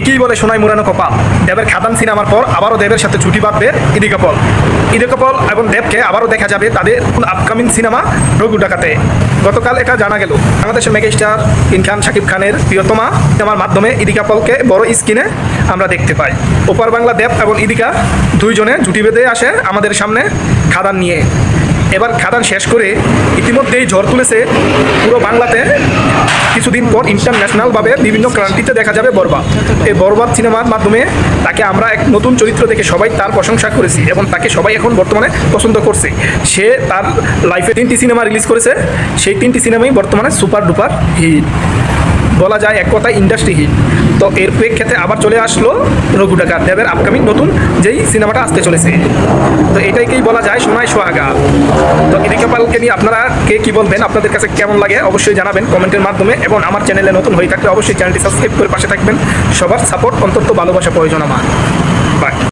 একই বলে সোনাই মুরানো কপাল। দেবের খাদান সিনেমার পর আবারও দেবের সাথে ছুটি বাঁধবে ইদিকা পল ইদিকা পল এবং দেবকে আবারও দেখা যাবে তাদের আপকামিং সিনেমা রঘু ডাকাতে। গতকাল এটা জানা গেল, বাংলাদেশের মেগাস্টার ইন খান শাকিব খানের প্রিয়তমা সিনেমার মাধ্যমে ইদিকা পলকে বড় স্ক্রিনে আমরা দেখতে পাই। ওপার বাংলা দেব এবং ইদিকা দুইজনে জুটি বেঁধে আসে আমাদের সামনে খাদান নিয়ে। এবার খাদান শেষ করে ইতিমধ্যেই ঝড় তুলেছে পুরো বাংলাতে কিছুদিন পর ইন্টারন্যাশনালভাবে বিভিন্ন ক্রান্তিতে দেখা যাবে বরবাদ এই বরবাদ সিনেমার মাধ্যমে তাকে আমরা এক নতুন চরিত্র দেখে সবাই তার প্রশংসা করেছি এবং তাকে সবাই এখন বর্তমানে পছন্দ করছে। সে তার লাইফে তিনটি সিনেমা রিলিজ করেছে। সেই তিনটি সিনেমাই বর্তমানে সুপার ডুপার হিট বলা যায় এক কথায় ইন্ডাস্ট্রি হিট তো এর প্রেক্ষেত্রে আবার চলে আসলো রঘু ডাকাত দেবের আপকামিং নতুন যেই সিনেমাটা আসতে চলেছে। তো এটাইকেই বলা যায় সোনায় সোহাগা। তো ইদিকা পালকে নিয়ে আপনারা কে কী বলবেন, আপনাদের কাছে কেমন লাগে অবশ্যই জানাবেন কমেন্টের মাধ্যমে এবং আমার চ্যানেলে নতুন হয়ে থাকলে অবশ্যই চ্যানেলটি সাবস্ক্রাইব করে পাশে থাকবেন। সবার সাপোর্ট অন্তত ভালোবাসা প্রয়োজন আমার। বাই